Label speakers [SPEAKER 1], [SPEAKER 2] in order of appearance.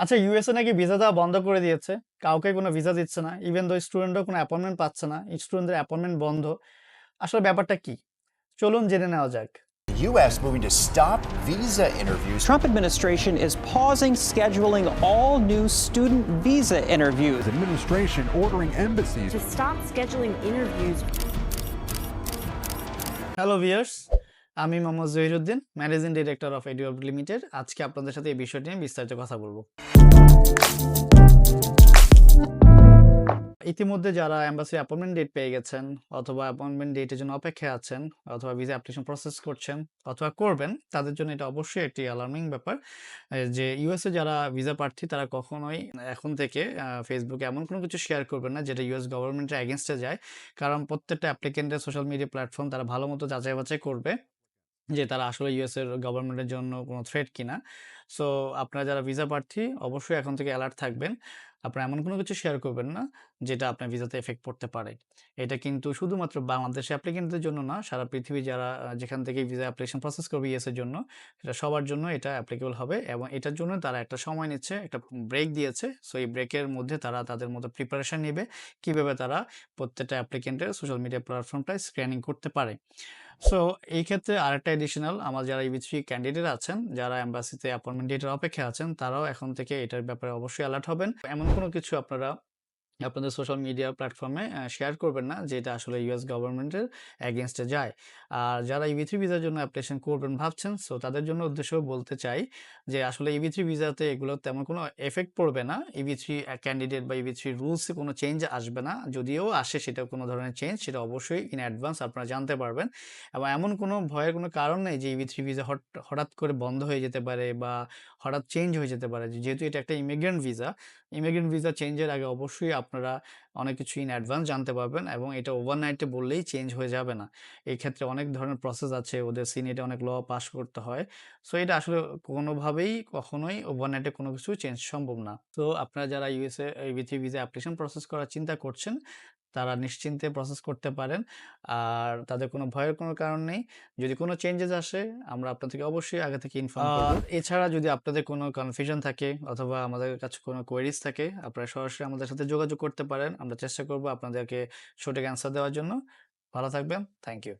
[SPEAKER 1] আচ্ছা ইউএসএ নাকি ভিসা দেওয়া বন্ধ করে দিয়েছে। কাউকে কোনো ভিসা দিচ্ছে না। ইভেন দো স্টুডেন্টরাও কোনো অ্যাপয়েন্টমেন্ট পাচ্ছে না। স্টুডেন্টদের অ্যাপয়েন্টমেন্ট বন্ধ। আসলে ব্যাপারটা কি? চলুন জেনে নেওয়া যাক।
[SPEAKER 2] U.S. moving to stop visa interviews.
[SPEAKER 3] Trump administration is pausing scheduling all new student visa interviews.
[SPEAKER 4] administration ordering embassies
[SPEAKER 5] to stop scheduling interviews
[SPEAKER 1] hello viewers, আমি Mohammad Jahiruddin, managing director of Eduard limited. আজকে আপনাদের সাথে এই বিষয়টি নিয়ে বিস্তারিত কথা বলব ইতিমধ্যে যারা এম্বাসি অ্যাপয়েন্টমেন্ট ডেট পেয়ে গেছেন অথবা অ্যাপয়েন্টমেন্ট ডেটের জন্য অপেক্ষায় আছেন অথবা ভিসা অ্যাপ্লিকেশন প্রসেস করছেন অথবা করবেন তাদের জন্য এটা অবশ্যই একটি অ্যালার্মিং ব্যাপার যে ইউএসএ যারা ভিসা প্রার্থী তারা কখনোই এখন থেকে ফেসবুকে এমন কোনো কিছু শেয়ার করবেন না যেটা ইউএস গভর্নমেন্টের এগেইনস্টে যায়। কারণ প্রত্যেকটা অ্যাপ্লিকেন্টের সোশ্যাল মিডিয়া প্ল্যাটফর্ম তারা ভালো মতো যাচাই বাছাই করবে যে তারা আসলে ইউএসএর গভর্নমেন্টের জন্য কোনো থ্রেট কিনা। সো আপনারা যারা ভিসা প্রার্থী অবশ্যই এখন থেকে অ্যালার্ট থাকবেন। আপনারা এমন কোনো কিছু শেয়ার করবেন না যেটা আপনার ভিসাতে এফেক্ট পড়তে পারে। এটা কিন্তু শুধুমাত্র বাংলাদেশে অ্যাপ্লিকেন্টদের জন্য না, সারা পৃথিবী যারা যেখান থেকে ভিসা অ্যাপ্লিকেশন প্রসেস করবে ইউএস এর জন্য, এটা সবার জন্য এটা অ্যাপ্লিকেবল হবে এবং এটার জন্য তারা একটা সময় নিচ্ছে, একটা ব্রেক দিয়েছে। সো এই ব্রেকের মধ্যে তারা তাদের মতো প্রিপারেশন নেবে কীভাবে তারা প্রত্যেকটা অ্যাপ্লিকেন্টের সোশ্যাল মিডিয়া প্ল্যাটফর্মটায় স্ক্যানিং করতে পারে। সো এই ক্ষেত্রে আরেকটা এডিশনাল আমার যারা ইবি3 ক্যান্ডিডেট আছেন, যারা এম্বাসিতে অ্যাপয়েন্টমেন্ট এটার অপেক্ষায় আছেন, তারাও এখন থেকে এটার ব্যাপারে অবশ্যই অ্যালার্ট হবেন। এমন কোনো কিছু আপনারা আপনাদের সোশ্যাল মিডিয়া প্ল্যাটফর্মে শেয়ার করবেন না যেটা আসলে ইউএস গভর্নমেন্টের এ যায়। আর যারা ইবি3 ভিসার জন্য অ্যাপ্লিকেশন করবেন ভাবছেন, সো তাদের জন্য উদ্দেশ্য বলতে চাই যে আসলে ইবি3 ভিসাতে এগুলো তেমন কোনো এফেক্ট পড়বে না। ইবি3 থ্রি ক্যান্ডিডেট বা ইবি3 রুলস এ কোনো চেঞ্জ আসবে না। যদিও আসে সেটা কোনো ধরনের চেঞ্জ সেটা অবশ্যই ইন অ্যাডভান্স আপনারা জানতে পারবেন। এবং এমন কোনো ভয়ের কোনো কারণ নেই যে ইবি3 ভিসা হট হঠাৎ করে বন্ধ হয়ে যেতে পারে বা হঠাৎ চেঞ্জ হয়ে যেতে পারে। যেহেতু এটা একটা ইমিগ্রেন্ট ভিসা, ইমিগ্রেন্ট ভিসা চেঞ্জের আগে অবশ্যই আপনারা অনেক কিছু ইন অ্যাডভান্স জানতে পারবেন এবং এটা ওভারনাইট বললেই চেঞ্জ হয়ে যাবে না। এই ক্ষেত্রে অনেক ধরনের প্রসেস আছে, ওদের সিনেটে অনেক ল পাস করতে হয়। সো এটা আসলে কোনোভাবেই কখনোই ওভারনাইটে কোনো কিছু চেঞ্জ সম্ভব না। তো আপনারা যারা ইউএসএ ইবি3 ভিসা অ্যাপ্লিকেশন প্রসেস করার চিন্তা করছেন, তারা নিশ্চিন্তে প্রসেস করতে পারেন। আর তাদের কোনো ভয়ের কোনো কারণ নেই। যদি কোনো চেঞ্জেস আসে আমরা আপনাদেরকে অবশ্যই আগে থেকে ইনফর্ম করব। এছাড়া যদি আপনাদের কোনো কনফিউশন থাকে অথবা আমাদের কাছে কোনো কোয়েরিজ থাকে, আপনারা সরাসরি আমাদের সাথে যোগাযোগ করতে পারেন। আমরা চেষ্টা করব আপনাদেরকে সঠিক অ্যান্সার দেওয়ার জন্য। ভালো থাকবেন। Thank you.